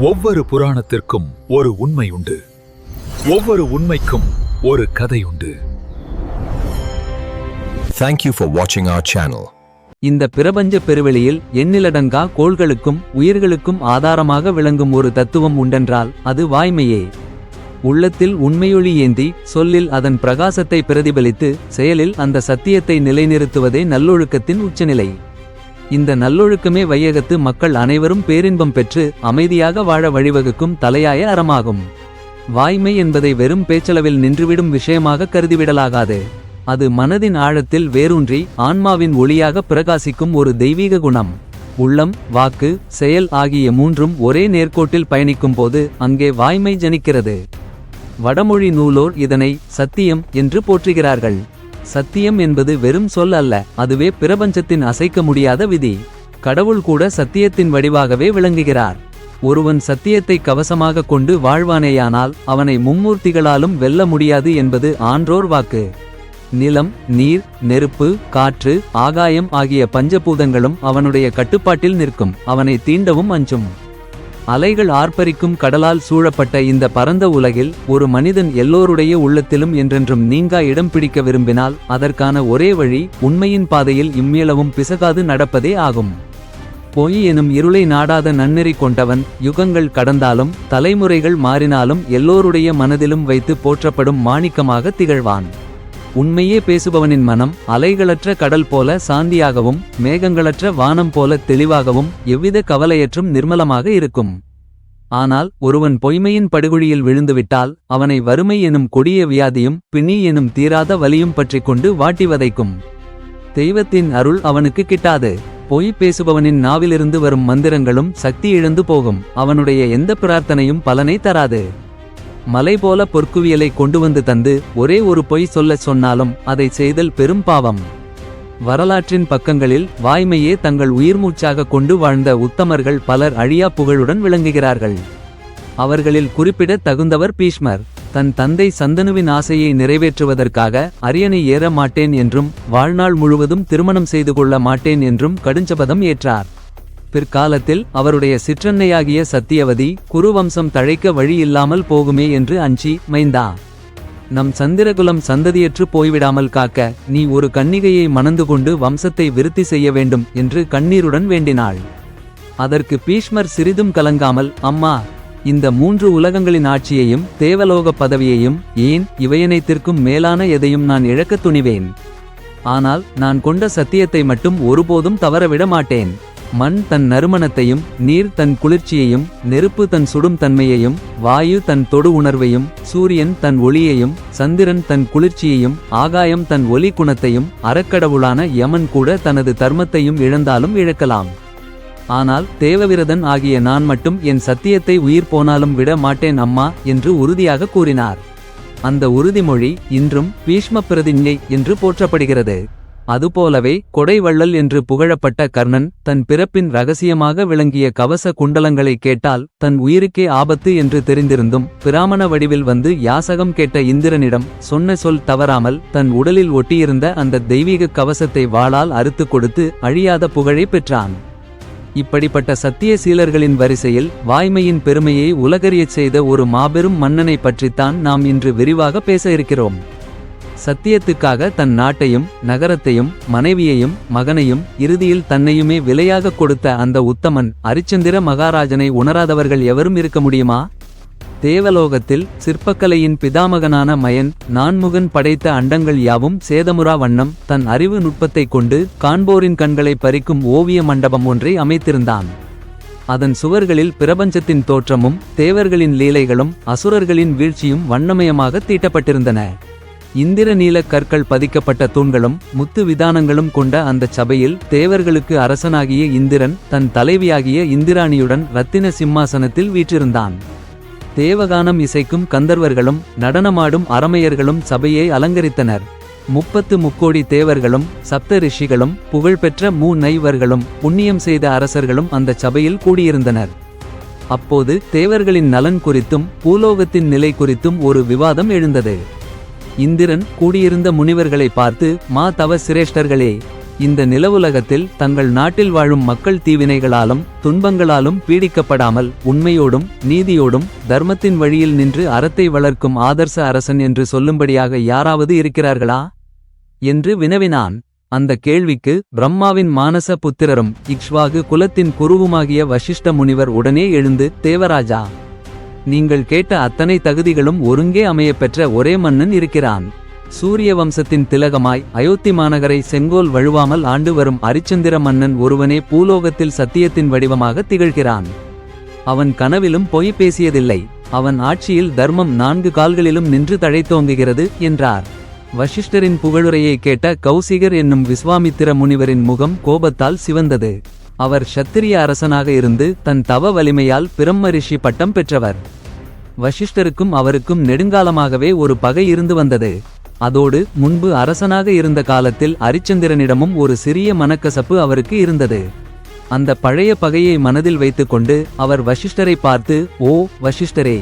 ஒவ்வொரு புராணத்திற்கும் ஒரு உண்மை உண்டு. ஒவ்வொரு உண்மைக்கும் ஒரு கதை உண்டு. Thank you for watching our channel. இந்த பிரபஞ்ச பெருவெளியில் எண்ணிலடங்கா கோள்களுக்கும் உயிர்களுக்கும் ஆதாரமாக விளங்கும் ஒரு தத்துவம் உண்டென்றால் அது வாய்மையே. உள்ளத்தில் உண்மையொளி ஏந்தி சொல்லில் அதன் பிரகாசத்தை பிரதிபலித்து செயலில் அந்த சத்தியத்தை நிலைநிறுத்துவதே நல்லொழுக்கத்தின் உச்சநிலை. இந்த நல்லொழுக்கமே வையகத்து மக்கள் அனைவரும் பேரின்பம் பெற்று அமைதியாக வாழ வழிவகுக்கும் தலையாய அறமாகும். வாய்மை என்பதை வெறும் பேச்சளவில் நின்றுவிடும் விஷயமாக கருதிவிடலாகாது. அது மனதின் ஆழத்தில் வேரூன்றி ஆன்மாவின் ஒளியாக பிரகாசிக்கும் ஒரு தெய்வீக குணம். உள்ளம் வாக்கு செயல் ஆகிய மூன்றும் ஒரே நேர்கோட்டில் பயணிக்கும் போது அங்கே வாய்மை ஜனிக்கிறது. வடமொழி நூலோர் இதனை சத்தியம் என்று போற்றுகிறார்கள். சத்தியம் என்பது வெறும் சொல் அல்ல அதுவே பிரபஞ்சத்தின் அசைக்க முடியாத விதி. கடவுள் கூட சத்தியத்தின் வடிவாகவே விளங்குகிறார். ஒருவன் சத்தியத்தை கவசமாக கொண்டு வாழ்வானேயானால் அவனை மும்மூர்த்திகளாலும் வெல்ல முடியாது என்பது ஆன்றோர் வாக்கு. நிலம் நீர் நெருப்பு காற்று ஆகாயம் ஆகிய பஞ்சபூதங்களும் அவனுடைய கட்டுப்பாட்டில் நிற்கும் அவனை தீண்டவும் அஞ்சும். அலைகள் ஆர்ப்பரிக்கும் கடலால் சூழப்பட்ட இந்த பரந்த உலகில் ஒரு மனிதன் எல்லோருடைய உள்ளத்திலும் என்றென்றும் நீங்கா இடம் பிடிக்க விரும்பினால் அதற்கான ஒரே வழி உண்மையின் பாதையில் இம்மியளவும் பிசகாது நடப்பதே ஆகும். பொய் எனும் இருளை நாடாத நன்னெறி கொண்டவன் யுகங்கள் கடந்தாலும் தலைமுறைகள் மாறினாலும் எல்லோருடைய மனதிலும் வைத்து போற்றப்படும் மாணிக்கமாக திகழ்வான். உண்மையே பேசுபவனின் மனம் அலைகளற்ற கடல் போல சாந்தியாகவும் மேகங்களற்ற வானம் போல தெளிவாகவும் எவ்வித கவலையற்றும் நிர்மலமாக இருக்கும். ஆனால் ஒருவன் பொய்மையின் படுகொழியில் விழுந்துவிட்டால் அவனை வறுமை எனும் கொடிய வியாதியும் பிணி எனும் தீராத வலியும் பற்றிக் கொண்டு வாட்டி வதைக்கும். தெய்வத்தின் அருள் அவனுக்கு கிட்டாது. பொய் பேசுபவனின் நாவிலிருந்து வரும் மந்திரங்களும் சக்தி இழந்து போகும். அவனுடைய எந்த பிரார்த்தனையும் பலனை தராது. மலை போல பொற்குவியலை கொண்டு வந்து தந்து ஒரே ஒரு பொய் சொல்லச் சொன்னாலும் அதை செய்தல் பெரும் பாவம். வரலாற்றின் பக்கங்களில் வாய்மையே தங்கள் உயிர்மூச்சாக கொண்டு வாழ்ந்த உத்தமர்கள் பலர் அழியா புகழுடன் விளங்குகிறார்கள். அவர்களில் குறிப்பிடத் தகுந்தவர் பீஷ்மர். தன் தந்தை சந்தனுவின் ஆசையை நிறைவேற்றுவதற்காக அரியணை ஏற மாட்டேன் என்றும் வாழ்நாள் முழுவதும் திருமணம் செய்து கொள்ள மாட்டேன் என்றும் கடுஞ்சபதம் ஏற்றார். பிற்காலத்தில் அவருடைய சிற்றன்னையாகிய சத்தியவதி குருவம்சம் தழைக்க வழியில்லாமல் போகுமே என்று அஞ்சி மைந்தா நம் சந்திரகுலம் சந்ததியற்று போய்விடாமல் காக்க நீ ஒரு கன்னிகையை மணந்து கொண்டு வம்சத்தை விருத்தி செய்ய வேண்டும் என்று கண்ணீருடன் வேண்டினாள். அதற்கு பீஷ்மர் சிறிதும் கலங்காமல் அம்மா இந்த மூன்று உலகங்களின் ஆட்சியையும் தேவலோக பதவியையும் ஏன் இவையனைத்திற்கும் மேலான எதையும் நான் இழக்கத் துணிவேன்? ஆனால் நான் கொண்ட சத்தியத்தை மட்டும் ஒருபோதும் தவறவிட மாட்டேன். மண் தன் நறுமணத்தையும் நீர் தன் குளிர்ச்சியையும் நெருப்பு தன் சுடும் தன்மையையும் வாயு தன் தொடு உணர்வையும் சூரியன் தன் ஒளியையும் சந்திரன் தன் குளிர்ச்சியையும் ஆகாயம் தன் ஒலி குணத்தையும் அறக்கடவுளான யமன் கூட தனது தர்மத்தையும் இழந்தாலும் இழக்கலாம். ஆனால் தேவவிரதன் ஆகிய நான் மட்டும் என் சத்தியத்தை உயிர் போனாலும் விட மாட்டேன் அம்மா என்று உறுதியாக கூறினார். அந்த உறுதிமொழி இன்றும் பீஷ்ம பிரதிஞ்ஞை என்று போற்றப்படுகிறது. அதுபோலவே கொடைவள்ளல் என்று புகழப்பட்ட கர்ணன் தன் பிறப்பின் ரகசியமாக விளங்கிய கவச குண்டலங்களை கேட்டால் தன் உயிருக்கே ஆபத்து என்று தெரிந்திருந்தும் பிராமண வடிவில் வந்து யாசகம் கேட்ட இந்திரனிடம் சொன்ன சொல் தவறாமல் தன் உடலில் ஒட்டியிருந்த அந்த தெய்வீக கவசத்தை வாளால் அறுத்து கொடுத்து அழியாத புகழை பெற்றான். இப்படிப்பட்ட சத்திய சீலர்களின் வரிசையில் வாய்மையின் பெருமையை உலகறியச் செய்த ஒரு மாபெரும் மன்னனை பற்றித்தான் நாம் இன்று விரிவாக பேச இருக்கிறோம். சத்தியத்துக்காக தன் நாட்டையும் நகரத்தையும் மனைவியையும் மகனையும் இறுதியில் தன்னையுமே விலையாக கொடுத்த அந்த உத்தமன் அரிச்சந்திர மகாராஜனை உணராதவர்கள் எவரும் இருக்க முடியுமா? தேவலோகத்தில் சிற்பக்கலையின் பிதாமகனான மயன் நான்முகன் படைத்த அண்டங்கள் யாவும் சேதமுறா வண்ணம் தன் அறிவு நுட்பத்தைக் கொண்டு காண்போரின் கண்களை பறிக்கும் ஓவிய மண்டபம் ஒன்றை அமைத்திருந்தான். அதன் சுவர்களில் பிரபஞ்சத்தின் தோற்றமும் தேவர்களின் லீலைகளும் அசுரர்களின் வீழ்ச்சியும் வண்ணமயமாக தீட்டப்பட்டிருந்தன. இந்திர நீலக் கற்கள் பதிக்கப்பட்ட தூண்களும் முத்து விதானங்களும் கொண்ட அந்தச் சபையில் தேவர்களுக்கு அரசனாகிய இந்திரன் தன் தலைவியாகிய இந்திராணியுடன் ரத்தின சிம்மாசனத்தில் வீற்றிருந்தான். தேவகானம் இசைக்கும் கந்தர்வர்களும் நடனமாடும் அரமையர்களும் சபையை அலங்கரித்தனர். முப்பத்து முக்கோடி தேவர்களும் சப்த ரிஷிகளும் புகழ்பெற்ற மூ நைவர்களும் புண்ணியம் செய்த அரசர்களும் அந்த சபையில் கூடியிருந்தனர். அப்போது தேவர்களின் நலன் குறித்தும் பூலோகத்தின் நிலை குறித்தும் ஒரு விவாதம் எழுந்தது. இந்திரன் கூடியிருந்த முனிவர்களை பார்த்து மா தவ சிரேஷ்டர்களே இந்த நிலவுலகத்தில் தங்கள் நாட்டில் வாழும் மக்கள் தீவினைகளாலும் துன்பங்களாலும் பீடிக்கப்படாமல் உண்மையோடும் நீதியோடும் தர்மத்தின் வழியில் நின்று அறத்தை வளர்க்கும் ஆதர்ச அரசன் என்று சொல்லும்படியாக யாராவது இருக்கிறார்களா? என்று வினவினான். அந்த கேள்விக்கு பிரம்மாவின் மானச புத்திரரும் இக்ஷ்வாகு குலத்தின் குருவுமாகிய வசிஷ்ட முனிவர் உடனே எழுந்து தேவராஜா நீங்கள் கேட்ட அத்தனை தகுதிகளும் ஒருங்கே அமையப்பெற்ற ஒரே மன்னன் இருக்கிறான். சூரிய வம்சத்தின் திலகமாய் அயோத்தி மாநகரை செங்கோல் வழுவாமல் ஆண்டு வரும் அரிச்சந்திர மன்னன் ஒருவனே பூலோகத்தில் சத்தியத்தின் வடிவமாக திகழ்கிறான். அவன் கனவிலும் பொய் பேசியதில்லை. அவன் ஆட்சியில் தர்மம் நான்கு கால்களிலும் நின்று தழைத்தோங்குகிறது என்றார். வசிஷ்டரின் புகழுரையை கேட்ட கௌசிகர் என்னும் விஸ்வாமித்திர முனிவரின் முகம் கோபத்தால் சிவந்தது. அவர் ஷத்திரிய அரசனாக இருந்து தன் தவ வலிமையால் பிரம்மரிஷி பட்டம் பெற்றவர். வசிஷ்டருக்கும் அவருக்கும் நெடுங்காலமாகவே ஒரு பகை இருந்து வந்தது. அதோடு முன்பு அரசனாக இருந்த காலத்தில் அரிச்சந்திரனிடமும் ஒரு சிறிய மனக்கசப்பு அவருக்கு இருந்தது. அந்த பழைய பகையை மனதில் வைத்துக்கொண்டு அவர் வசிஷ்டரை பார்த்து ஓ வசிஷ்டரே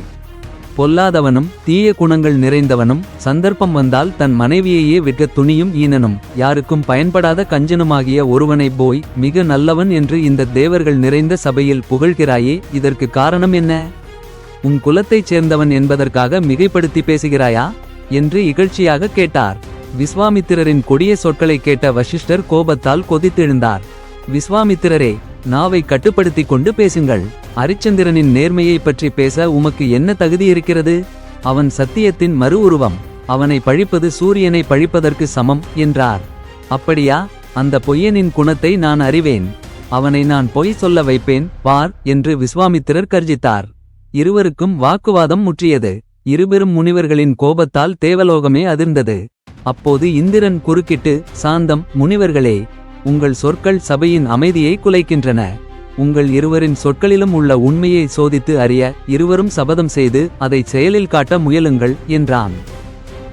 பொல்லாதவனும் தீய குணங்கள் நிறைந்தவனும் சந்தர்ப்பம் வந்தால் தன் மனைவியையே விற்க துணியும் ஈனனும். யாருக்கும் பயன்படாத கஞ்சனுமாகிய ஒருவனைப் போய் மிக நல்லவன் என்று இந்த தேவர்கள் நிறைந்த சபையில் புகழ்கிறாயே இதற்கு காரணம் என்ன? உன் குலத்தைச் சேர்ந்தவன் என்பதற்காக மிகைப்படுத்தி பேசுகிறாயா? என்று இகழ்ச்சியாக கேட்டார். விஸ்வாமித்திரரின் கொடிய சொற்களைக் கேட்ட வசிஷ்டர் கோபத்தால் கொதித்தெழுந்தார். விஸ்வாமித்திரரே நாவை கட்டுப்படுத்திக் கொண்டு பேசுங்கள். அரிச்சந்திரனின் நேர்மையைப் பற்றி பேச உமக்கு என்ன தகுதி இருக்கிறது? அவன் சத்தியத்தின் மறு உருவம். அவனை பழிப்பது சூரியனை பழிப்பதற்கு சமம் என்றார். அப்படியா? அந்த பொய்யனின் குணத்தை நான் அறிவேன். அவனை நான் பொய் சொல்ல வைப்பேன் பார் என்று விஸ்வாமித்திரர் கர்ஜித்தார். இருவருக்கும் வாக்குவாதம் முற்றியது. இருபெரும் முனிவர்களின் கோபத்தால் தேவலோகமே அதிர்ந்தது. அப்போது இந்திரன் குறுக்கிட்டு சாந்தம் முனிவர்களே உங்கள் சொற்கள் சபையின் அமைதியை குலைக்கின்றன. உங்கள் இருவரின் சொற்களிலும் உள்ள உண்மையை சோதித்து அறிய இருவரும் சபதம் செய்து அதை செயலில் காட்ட முயலுங்கள் என்றான்.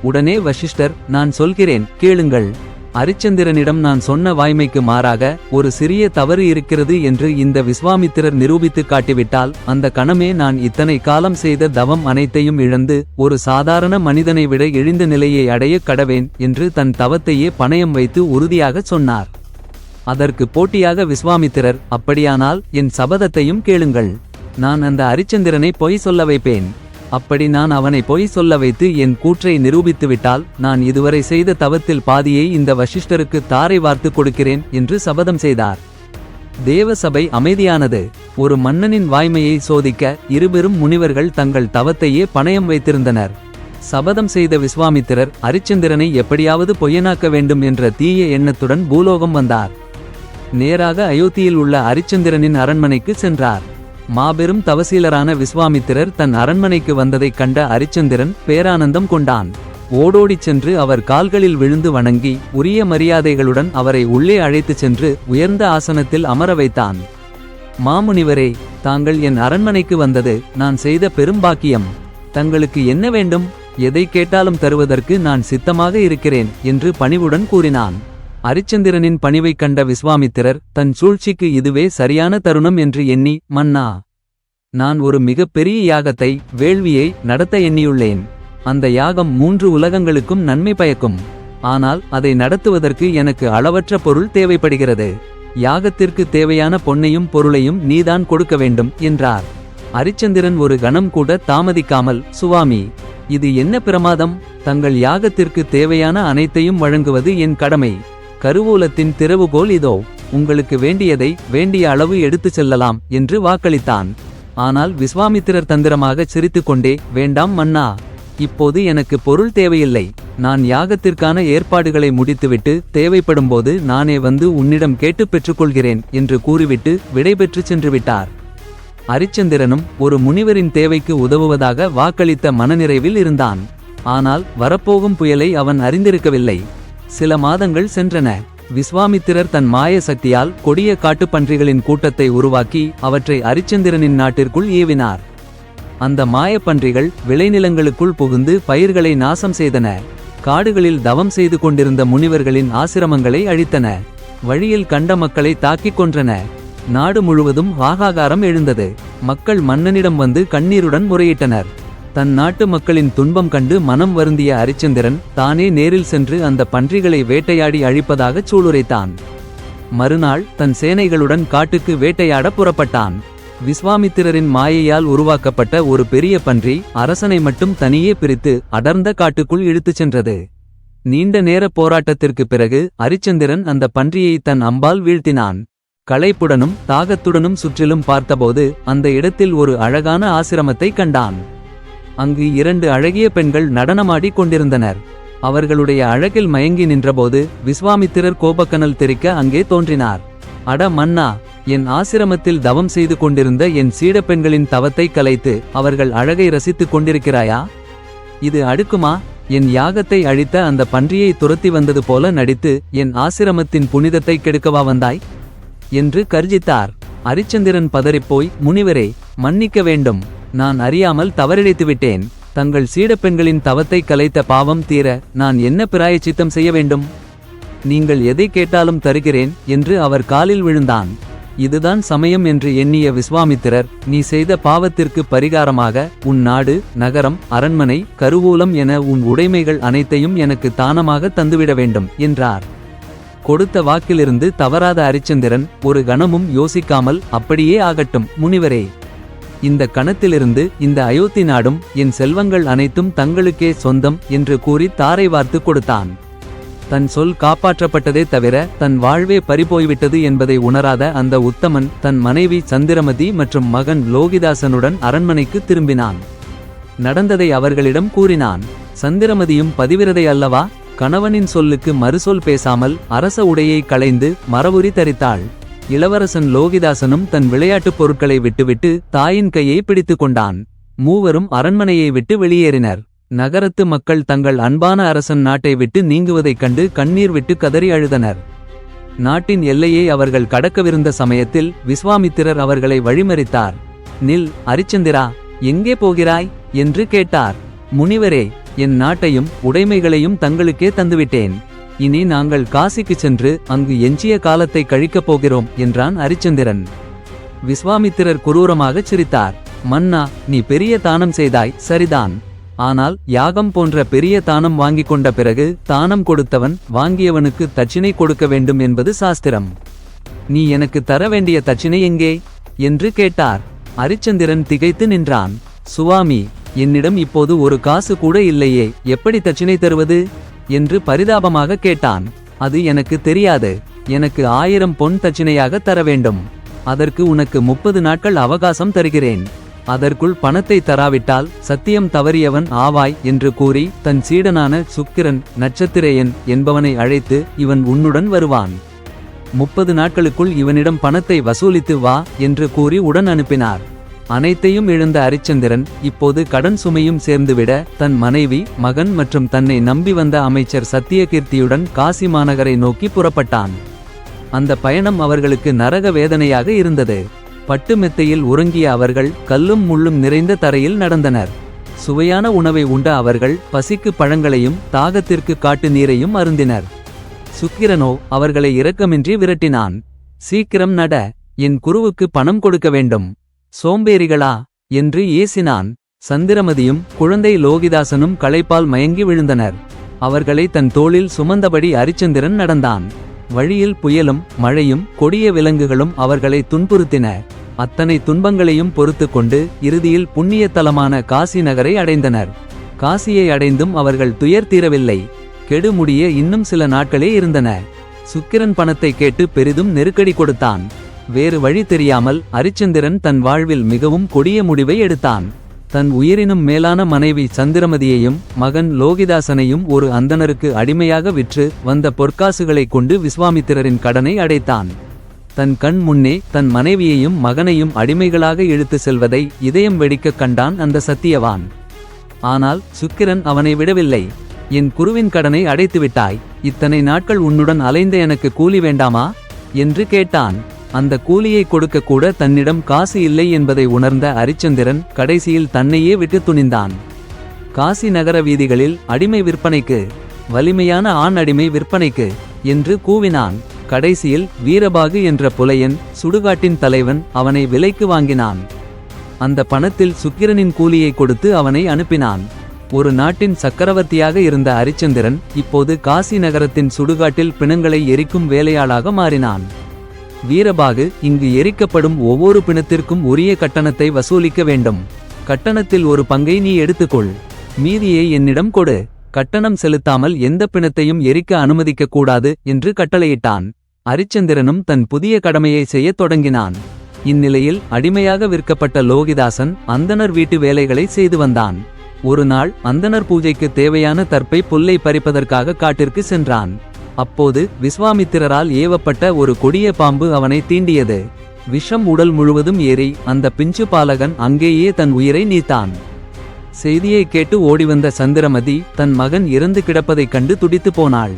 உடனே வசிஷ்டர் நான் சொல்கிறேன் கேளுங்கள். அரிச்சந்திரனிடம் நான் சொன்ன வாய்மைக்கு மாறாக ஒரு சிறிய தவறு இருக்கிறது என்று இந்த விஸ்வாமித்திரர் நிரூபித்து காட்டிவிட்டால் அந்த கணமே நான் இத்தனை காலம் செய்த தவம் அனைத்தையும் இழந்து ஒரு சாதாரண மனிதனை விட எழுந்த நிலையை அடைய கடவேன் என்று தன் தவத்தையே பணயம் வைத்து உறுதியாகச் சொன்னார். அதற்கு போட்டியாக விஸ்வாமித்திரர் அப்படியானால் என் சபதத்தையும் கேளுங்கள். நான் அந்த அரிச்சந்திரனை பொய் சொல்ல வைப்பேன். அப்படி நான் அவனை பொய் சொல்ல வைத்து என் கூற்றை நிரூபித்துவிட்டால் நான் இதுவரை செய்த தவத்தில் பாதியை இந்த வசிஷ்டருக்கு தாரை வார்த்து கொடுக்கிறேன் என்று சபதம் செய்தார். தேவசபை அமைதியானது. ஒரு மன்னனின் வாய்மையை சோதிக்க இருபெரும் முனிவர்கள் தங்கள் தவத்தையே பணயம் வைத்திருந்தனர். சபதம் செய்த விஸ்வாமித்திரர் அரிச்சந்திரனை எப்படியாவது பொய்யனாக்க வேண்டும் என்ற தீய எண்ணத்துடன் பூலோகம் வந்தார். நேராக அயோத்தியில் உள்ள அரிச்சந்திரனின் அரண்மனைக்கு சென்றார். மாபெரும் தவசீலரான விஸ்வாமித்திரர் தன் அரண்மனைக்கு வந்ததைக் கண்ட அரிச்சந்திரன் பேரானந்தம் கொண்டான். ஓடோடிச் சென்று அவர் கால்களில் விழுந்து வணங்கி உரிய மரியாதைகளுடன் அவரை உள்ளே அழைத்துச் சென்று உயர்ந்த ஆசனத்தில் அமர வைத்தான். மாமுனிவரே தாங்கள் என் அரண்மனைக்கு வந்தது நான் செய்த பெரும்பாக்கியம் தங்களுக்கு என்ன வேண்டும்? எதை கேட்டாலும் தருவதற்கு நான் சித்தமாக இருக்கிறேன் என்று பணிவுடன் கூறினான். அரிச்சந்திரனின் பணிவைக் கண்ட விஸ்வாமித்திரர் தன் சூழ்ச்சிக்கு இதுவே சரியான தருணம் என்று எண்ணி மன்னா நான் ஒரு மிகப்பெரிய யாகத்தை வேள்வியை நடத்த எண்ணியுள்ளேன். அந்த யாகம் மூன்று உலகங்களுக்கும் நன்மை பயக்கும். ஆனால் அதை நடத்துவதற்கு எனக்கு அளவற்ற பொருள் தேவைப்படுகிறது. யாகத்திற்கு தேவையான பொன்னையும் பொருளையும் நீதான் கொடுக்க வேண்டும் என்றார். அரிச்சந்திரன் ஒரு கணம் கூட தாமதிக்காமல் சுவாமி இது என்ன பிரமாதம்? தங்கள் யாகத்திற்கு தேவையான அனைத்தையும் வழங்குவது என் கடமை. கருவூலத்தின் திறவுகோல் இதோ உங்களுக்கு வேண்டியதை வேண்டிய அளவு எடுத்துச் செல்லலாம் என்று வாக்களித்தான். ஆனால் விஸ்வாமித்திரர் தந்திரமாகச் சிரித்துக்கொண்டே வேண்டாம் மன்னா இப்போது எனக்கு பொருள் தேவையில்லை. நான் யாகத்திற்கான ஏற்பாடுகளை முடித்துவிட்டு தேவைப்படும்போது நானே வந்து உன்னிடம் கேட்டுப் பெற்றுக்கொள்கிறேன் என்று கூறிவிட்டு விடைபெற்றுச் சென்று விட்டார். அரிச்சந்திரனும் ஒரு முனிவரின் தேவைக்கு உதவுவதாக வாக்களித்த மனநிறைவில் இருந்தான். ஆனால் வரப்போகும் புயலை அவன் அறிந்திருக்கவில்லை. சில மாதங்கள் சென்றன. விஸ்வாமித்திரர் தன் மாய சக்தியால் கொடிய காட்டுப்பன்றிகளின் கூட்டத்தை உருவாக்கி அவற்றை அரிச்சந்திரனின் நாட்டிற்குள் ஏவினார். அந்த மாயப்பன்றிகள் விளைநிலங்களுக்குள் புகுந்து பயிர்களை நாசம் செய்தன. காடுகளில் தவம் செய்து கொண்டிருந்த முனிவர்களின் ஆசிரமங்களை அழித்தன. வழியில் கண்ட மக்களை தாக்கிக் கொன்றன. நாடு முழுவதும் ஆகாகாரம் எழுந்தது. மக்கள் மன்னனிடம் வந்து கண்ணீருடன் முறையிட்டனர். தன் நாட்டு மக்களின் துன்பம் கண்டு மனம் வருந்திய அரிச்சந்திரன் தானே நேரில் சென்று அந்த பன்றிகளை வேட்டையாடி அழிப்பதாகச் சூளுரைத்தான். மறுநாள் தன் சேனைகளுடன் காட்டுக்கு வேட்டையாட புறப்பட்டான். விஸ்வாமித்திரரின் மாயையால் உருவாக்கப்பட்ட ஒரு பெரிய பன்றி அரசனை மட்டும் தனியே பிரித்து அடர்ந்த காட்டுக்குள் இழுத்துச் சென்றது. நீண்ட நேர போராட்டத்திற்குப் பிறகு அரிச்சந்திரன் அந்த பன்றியை தன் அம்பால் வீழ்த்தினான். களைப்புடனும் தாகத்துடனும் சுற்றிலும் பார்த்தபோது அந்த இடத்தில் ஒரு அழகான ஆசிரமத்தை கண்டான். அங்கு இரண்டு அழகிய பெண்கள் நடனமாடிக் கொண்டிருந்தனர். அவர்களுடைய அழகில் மயங்கி நின்றபோது விஸ்வாமித்திரர் கோபக்கனல் தெரிக்க அங்கே தோன்றினார். அட மன்னா என் ஆசிரமத்தில் தவம் செய்து கொண்டிருந்த என் சீடப்பெண்களின் தவத்தை கலைத்து அவர்கள் அழகை ரசித்துக் கொண்டிருக்கிறாயா? இது அடுக்குமா? என் யாகத்தை அழித்த அந்த பன்றியை துரத்தி வந்தது போல நடித்து என் ஆசிரமத்தின் புனிதத்தை கெடுக்கவா வந்தாய்? என்று கர்ஜித்தார். அரிச்சந்திரன் பதறிப்போய் முனிவரே மன்னிக்க வேண்டும். நான் அறியாமல் தவறிழைத்து விட்டேன். தங்கள் சீடப்பெண்களின் தவத்தை கலைத்த பாவம் தீர நான் என்ன பிராயச்சித்தம் செய்ய வேண்டும்? நீங்கள் எதை கேட்டாலும் தருகிறேன் என்று அவர் காலில் விழுந்தான். இதுதான் சமயம் என்று எண்ணிய விஸ்வாமித்திரர் நீ செய்த பாவத்திற்கு பரிகாரமாக உன் நாடு நகரம் அரண்மனை கருவூலம் என உன் உடைமைகள் அனைத்தையும் எனக்கு தானமாக தந்துவிட வேண்டும் என்றார். கொடுத்த வாக்கிலிருந்து தவறாத அரிச்சந்திரன் ஒரு கணமும் யோசிக்காமல் அப்படியே ஆகட்டும் முனிவரே. இந்த கணத்திலிருந்து இந்த அயோத்தி நாடும் என் செல்வங்கள் அனைத்தும் தங்களுக்கே சொந்தம் என்று கூறி தாரை வார்த்து கொடுத்தான். தன் சொல் காப்பாற்றப்பட்டதே தவிர தன் வாழ்வே பறிபோய்விட்டது என்பதை உணராத அந்த உத்தமன் தன் மனைவி சந்திரமதி மற்றும் மகன் லோகிதாசனுடன் அரண்மனைக்கு திரும்பினான். நடந்ததை அவர்களிடம் கூறினான். சந்திரமதியும் பதிவிரதை அல்லவா? கணவனின் சொல்லுக்கு மறுசொல் பேசாமல் அரச உடையை களைந்து மரபுரி தரித்தாள். இளவரசன் லோகிதாசனும் தன் விளையாட்டுப் பொருட்களை விட்டுவிட்டு தாயின் கையை பிடித்து கொண்டான். மூவரும் அரண்மனையை விட்டு வெளியேறினர். நகரத்து மக்கள் தங்கள் அன்பான அரசன் நாட்டை விட்டு நீங்குவதைக் கண்டு கண்ணீர் விட்டு கதறி அழுதனர். நாட்டின் எல்லையை அவர்கள் கடக்கவிருந்த சமயத்தில் விஸ்வாமித்திரர் அவர்களை வழிமறித்தார். நில் அரிச்சந்திரா எங்கே போகிறாய்? என்று கேட்டார். முனிவரே என் நாட்டையும் உடைமைகளையும் தங்களுக்கே தந்துவிட்டேன். இனி நாங்கள் காசிக்குச் சென்று அங்கு எஞ்சிய காலத்தை கழிக்கப் போகிறோம் என்றான் அரிச்சந்திரன். விஸ்வாமித்திரர் குரூரமாகச் சிரித்தார். மன்னா நீ பெரிய தானம் செய்தாய் சரிதான். ஆனால் யாகம் போன்ற பெரிய தானம் வாங்கிக் கொண்ட பிறகு தானம் கொடுத்தவன் வாங்கியவனுக்கு தட்சிணை கொடுக்க வேண்டும் என்பது சாஸ்திரம். நீ எனக்கு தர வேண்டிய தட்சிணை எங்கே? என்று கேட்டார். அரிச்சந்திரன் திகைத்து நின்றான். சுவாமி என்னிடம் இப்போது ஒரு காசு கூட இல்லையே எப்படி தட்சிணை தருவது? என்று பரிதாபமாக கேட்டான். அது எனக்கு தெரியாது. எனக்கு ஆயிரம் பொன் தட்சிணையாக தர வேண்டும். அதற்கு உனக்கு முப்பது நாட்கள் அவகாசம் தருகிறேன். அதற்குள் பணத்தை தராவிட்டால் சத்தியம் தவறியவன் ஆவாய் என்று கூறி தன் சீடனான சுக்கிரன் நட்சத்திரேயன் என்பவனை அழைத்து இவன் உன்னுடன் வருவான். முப்பது நாட்களுக்குள் இவனிடம் பணத்தை வசூலித்து வா என்று கூறி உடன் அனுப்பினார். அனைத்தையும் இழந்த அரிச்சந்திரன் இப்போது கடன் சுமையும் சேர்ந்துவிட தன் மனைவி மகன் மற்றும் தன்னை நம்பி வந்த அமைச்சர் சத்தியகீர்த்தியுடன் காசி மாநகரை நோக்கி புறப்பட்டான். அந்த பயணம் அவர்களுக்கு நரக வேதனையாக இருந்தது. பட்டு மெத்தையில் உறங்கிய அவர்கள் கல்லும் முள்ளும் நிறைந்த தரையில் நடந்தனர். சுவையான உணவை உண்ட அவர்கள் பசிக்கு பழங்களையும் தாகத்திற்கு காட்டு நீரையும் அருந்தினர். சுக்கிரனோ அவர்களை இரக்கமின்றி விரட்டினான். சீக்கிரம் நட என் குருவுக்கு பணம் கொடுக்க வேண்டும். சோம்பேறிகளா? என்று ஏசினான். சந்திரமதியும் குழந்தை லோகிதாசனும் களைப்பால் மயங்கி விழுந்தனர். அவர்களை தன் தோளில் சுமந்தபடி அரிச்சந்திரன் நடந்தான். வழியில் புயலும் மழையும் கொடிய விலங்குகளும் அவர்களை துன்புறுத்தின. அத்தனை துன்பங்களையும் பொறுத்து கொண்டு இறுதியில் புண்ணிய தலமான காசி நகரை அடைந்தனர். காசியை அடைந்தும் அவர்கள் துயர் தீரவில்லை. கெடு முடிய இன்னும் சில நாட்களே இருந்தன. சுக்கிரன் பணத்தை கேட்டு பெரிதும் நெருக்கடி கொடுத்தான். வேறு வழி தெரியாமல் அரிச்சந்திரன் தன் வாழ்வில் மிகவும் கொடிய முடிவை எடுத்தான். தன் உயிரினும் மேலான மனைவி சந்திரமதியையும் மகன் லோகிதாசனையும் ஒரு அந்தணருக்கு அடிமையாக விற்று வந்த பொற்காசுகளைக் கொண்டு விஸ்வாமித்திரரின் கடனை அடைத்தான். தன் கண் முன்னே தன் மனைவியையும் மகனையும் அடிமைகளாக இழுத்து செல்வதை இதயம் வெடிக்கக் கண்டான் அந்த சத்தியவான். ஆனால் சுக்கிரன் அவனை விடவில்லை. என் குருவின் கடனை அடைத்துவிட்டாய். இத்தனை நாட்கள் உன்னுடன் அலைந்த எனக்கு கூலி வேண்டாமா? என்று கேட்டான். அந்த கூலியை கொடுக்க கூட தன்னிடம் காசு இல்லை என்பதை உணர்ந்த அரிச்சந்திரன் கடைசியில் தன்னையே விட்டு துணிந்தான். காசி நகர வீதிகளில் அடிமை விற்பனைக்கு வலிமையான ஆண் அடிமை விற்பனைக்கு என்று கூவினான். கடைசியில் வீரபாகு என்ற புலையன் சுடுகாட்டின் தலைவன் அவனை விலைக்கு வாங்கினான். அந்த பணத்தில் சுக்கிரனின் கூலியை கொடுத்து அவனை அனுப்பினான். ஒரு நாட்டின் சக்கரவர்த்தியாக இருந்த அரிச்சந்திரன் இப்போது காசி நகரத்தின் சுடுகாட்டில் பிணங்களை எரிக்கும் வேலையாளாக மாறினான். வீரபாகு இங்கு எரிக்கப்படும் ஒவ்வொரு பிணத்திற்கும் உரிய கட்டணத்தை வசூலிக்க வேண்டும். கட்டணத்தில் ஒரு பங்கை நீ எடுத்துக்கொள். மீதியை என்னிடம் கொடு. கட்டணம் செலுத்தாமல் எந்த பிணத்தையும் எரிக்க அனுமதிக்க கூடாது என்று கட்டளையிட்டான். அரிச்சந்திரனும் தன் புதிய கடமையை செய்யத் தொடங்கினான். இந்நிலையில் அடிமையாக விற்கப்பட்ட லோகிதாசன் அந்தணர் வீட்டு வேலைகளை செய்து வந்தான். ஒரு நாள் அந்தணர் பூஜைக்கு தேவையான தற்பை புல்லை பறிப்பதற்காக காட்டிற்கு சென்றான். அப்போது விஸ்வாமித்திரரால் ஏவப்பட்ட ஒரு கொடிய பாம்பு அவனை தீண்டியது. விஷம் உடல் முழுவதும் ஏறி அந்த பிஞ்சு பாலகன் அங்கேயே தன் உயிரை நீத்தான். செய்தியை கேட்டு ஓடிவந்த சந்திரமதி தன் மகன் இறந்து கிடப்பதைக் கண்டு துடித்து போனாள்.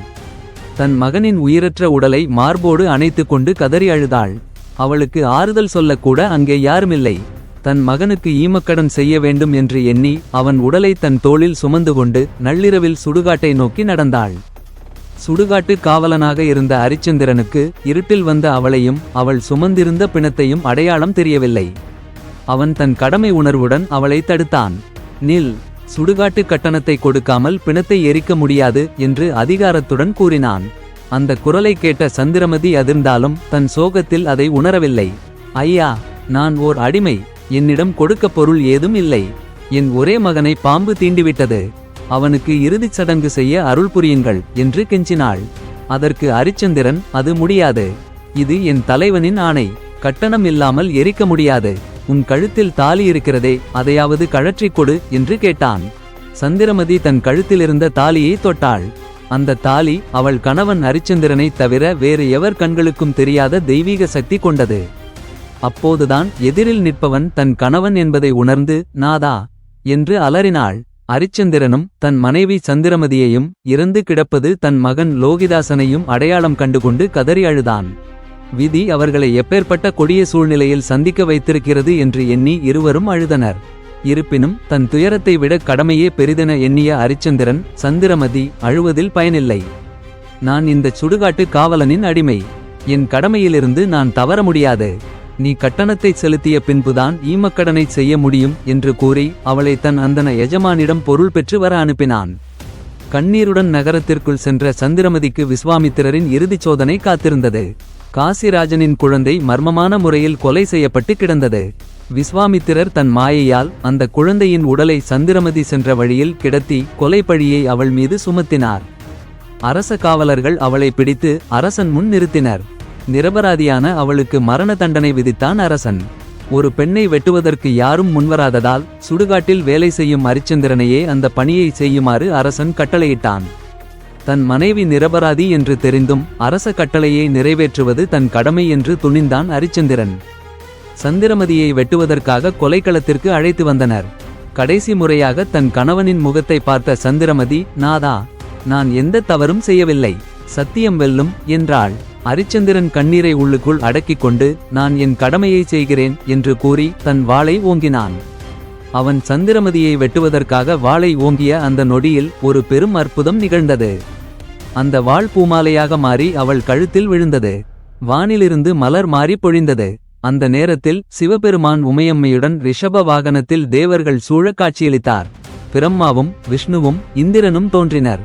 தன் மகனின் உயிரற்ற உடலை மார்போடு அணைத்து கொண்டு கதறி அழுதாள். அவளுக்கு ஆறுதல் சொல்லக்கூட அங்கே யாருமில்லை. தன் மகனுக்கு ஈமக்கடன் செய்ய வேண்டும் என்று எண்ணி அவன் உடலை தன் தோளில் சுமந்து கொண்டு நள்ளிரவில் சுடுகாட்டை நோக்கி நடந்தாள். சுடுகாட்டு காவலனாக இருந்த அரிச்சந்திரனுக்கு இருட்டில் வந்த அவளையும் அவள் சுமந்திருந்த பிணத்தையும் அடையாளம் தெரியவில்லை. அவன் தன் கடமை உணர்வுடன் அவளை தடுத்தான். நில் சுடுகாட்டு கட்டணத்தை கொடுக்காமல் பிணத்தை எரிக்க முடியாது என்று அதிகாரத்துடன் கூறினான். அந்த குரலை கேட்ட சந்திரமதி அதிர்ந்தாலும் தன் சோகத்தில் அதை உணரவில்லை. ஐயா நான் ஓர் அடிமை. என்னிடம் கொடுக்க பொருள் ஏதும் இல்லை. என் ஒரே மகனை பாம்பு தீண்டிவிட்டது. அவனுக்கு இறுதிச் சடங்கு செய்ய அருள் புரியுங்கள் என்று கெஞ்சினாள். அதற்கு அரிச்சந்திரன் அது முடியாது. இது என் தலைவனின் ஆணை. கட்டணம் இல்லாமல் எரிக்க முடியாது. உன் கழுத்தில் தாலி இருக்கிறதே அதையாவது கழற்றிக் கொடு என்று கேட்டான். சந்திரமதி தன் கழுத்திலிருந்த தாலியை தொட்டாள். அந்த தாலி அவள் கணவன் அரிச்சந்திரனைத் தவிர வேறு எவர் கண்களுக்கும் தெரியாத தெய்வீக சக்தி கொண்டது. அப்போதுதான் எதிரில் நிற்பவன் தன் கணவன் என்பதை உணர்ந்து நாதா என்று அலறினாள். அரிச்சந்திரனும் தன் மனைவி சந்திரமதியையும் இறந்து கிடப்பது தன் மகன் லோகிதாசனையும் அடையாளம் கண்டுகொண்டு கதறி அழுதான். விதி அவர்களை எப்பேற்பட்ட கொடிய சூழ்நிலையில் சந்திக்க வைத்திருக்கிறது என்று எண்ணி இருவரும் அழுதனர். இருப்பினும் தன் துயரத்தை விட கடமையே பெரிதென எண்ணிய அரிச்சந்திரன் சந்திரமதி அழுவதில் பயனில்லை. நான் இந்த சுடுகாட்டு காவலனின் அடிமை. என் கடமையிலிருந்து நான் தவற முடியாது. நீ கட்டணத்தை செலுத்திய பின்புதான் ஈமக்கடனை செய்ய முடியும் என்று கூறி அவளை தன் அந்தன எஜமானிடம் பொருள் பெற்று வர அனுப்பினான். கண்ணீருடன் நகரத்திற்குள் சென்ற சந்திரமதிக்கு விஸ்வாமித்திரரின் இறுதிச் சோதனை காத்திருந்தது. காசிராஜனின் குழந்தை மர்மமான முறையில் கொலை செய்யப்பட்டு கிடந்தது. விஸ்வாமித்திரர் தன் மாயையால் அந்த குழந்தையின் உடலை சந்திரமதி சென்ற வழியில் கிடத்தி கொலை பழியை அவள் மீது சுமத்தினார். அரச காவலர்கள் அவளை பிடித்து அரசன் முன் நிறுத்தினர். நிரபராதியான அவளுக்கு மரண தண்டனை விதித்தான் அரசன். ஒரு பெண்ணை வெட்டுவதற்கு யாரும் முன்வராததால் சுடுகாட்டில் வேலை செய்யும் அரிச்சந்திரனையே அந்த பணியை செய்யுமாறு அரசன் கட்டளையிட்டான். தன் மனைவி நிரபராதி என்று தெரிந்தும் அரச கட்டளையை நிறைவேற்றுவது தன் கடமை என்று துணிந்தான் அரிச்சந்திரன். சந்திரமதியை வெட்டுவதற்காக கொலைக்களத்திற்கு அழைத்து வந்தனர். கடைசி முறையாக தன் கணவனின் முகத்தை பார்த்த சந்திரமதி நாதா நான் எந்த தவறும் செய்யவில்லை. சத்தியம் வெல்லும் என்றாள். அரிச்சந்திரன் கண்ணீரை உள்ளுக்குள் அடக்கிக் கொண்டு நான் என் கடமையை செய்கிறேன் என்று கூறி தன் வாளை ஓங்கினான். அவன் சந்திரமதியை வெட்டுவதற்காக வாளை ஓங்கிய அந்த நொடியில் ஒரு பெரும் அற்புதம் நிகழ்ந்தது. அந்த வாள் பூமாலையாக மாறி அவள் கழுத்தில் விழுந்தது. வானிலிருந்து மலர் மாறி பொழிந்தது. அந்த நேரத்தில் சிவபெருமான் உமையம்மையுடன் ரிஷப வாகனத்தில் தேவர்கள் சூழக் காட்சியளித்தார். பிரம்மாவும் விஷ்ணுவும் இந்திரனும் தோன்றினர்.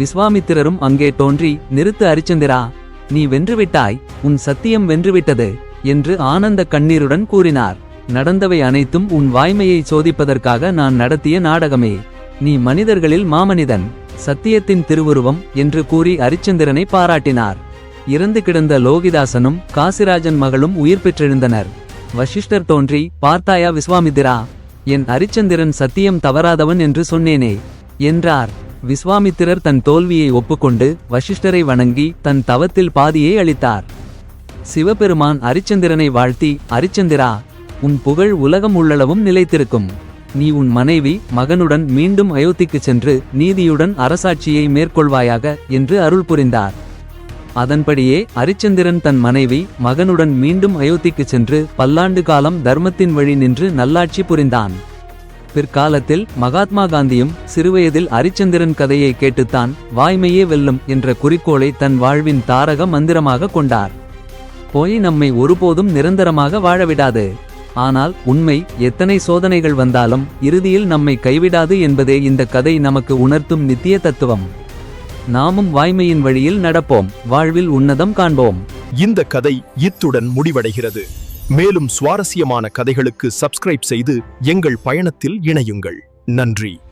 விஸ்வாமித்திரரும் அங்கே தோன்றி நிறுத்து அரிச்சந்திரா நீ வென்றுவிட்டாய் உன் சத்தியம் வென்றுவிட்டது என்று ஆனந்த கண்ணீருடன் கூறினார். நடந்தவை அனைத்தும் உன் வாய்மையை சோதிப்பதற்காக நான் நடத்திய நாடகமே. நீ மனிதர்களில் மாமனிதன் சத்தியத்தின் திருவுருவம் என்று கூறி அரிச்சந்திரனை பாராட்டினார். இறந்து கிடந்த லோகிதாசனும் காசிராஜன் மகளும் உயிர் பெற்றெழுந்தனர். வசிஷ்டர் தோன்றி பார்த்தாயா விஸ்வாமித்திரா என் அரிச்சந்திரன் சத்தியம் தவறாதவன் என்று சொன்னேனே என்றார். விஸ்வாமித்திரர் தன் தோல்வியை ஒப்புக்கொண்டு வசிஷ்டரை வணங்கி தன் தவத்தில் பாதியை அளித்தார். சிவபெருமான் அரிச்சந்திரனை வாழ்த்தி அரிச்சந்திரா உன் புகழ் உலகம் உள்ளளவும் நிலைத்திருக்கும். நீ உன் மனைவி மகனுடன் மீண்டும் அயோத்திக்குச் சென்று நீதியுடன் அரசாட்சியை மேற்கொள்வாயாக என்று அருள் புரிந்தார். அதன்படியே அரிச்சந்திரன் தன் மனைவி மகனுடன் மீண்டும் அயோத்திக்குச் சென்று பல்லாண்டு காலம் தர்மத்தின் வழி நின்று நல்லாட்சி புரிந்தான். பிற்காலத்தில் மகாத்மா காந்தியும் சிறுவயதில் அரிச்சந்திரன் கதையை கேட்டுத்தான் வாய்மையே வெல்லும் என்ற குறிக்கோளை தன் வாழ்வின் தாரக மந்திரமாக கொண்டார். போய் நம்மை ஒருபோதும் நிரந்தரமாக வாழவிடாது. ஆனால் உண்மை எத்தனை சோதனைகள் வந்தாலும் இறுதியில் நம்மை கைவிடாது என்பதே இந்த கதை நமக்கு உணர்த்தும் நித்திய தத்துவம். நாமும் வாய்மையின் வழியில் நடப்போம். வாழ்வில் உன்னதம் காண்போம். இந்த கதை இத்துடன் முடிவடைகிறது. மேலும் சுவாரஸ்யமான கதைகளுக்கு சப்ஸ்கிரைப் செய்து எங்கள் பயணத்தில் இணையுங்கள். நன்றி.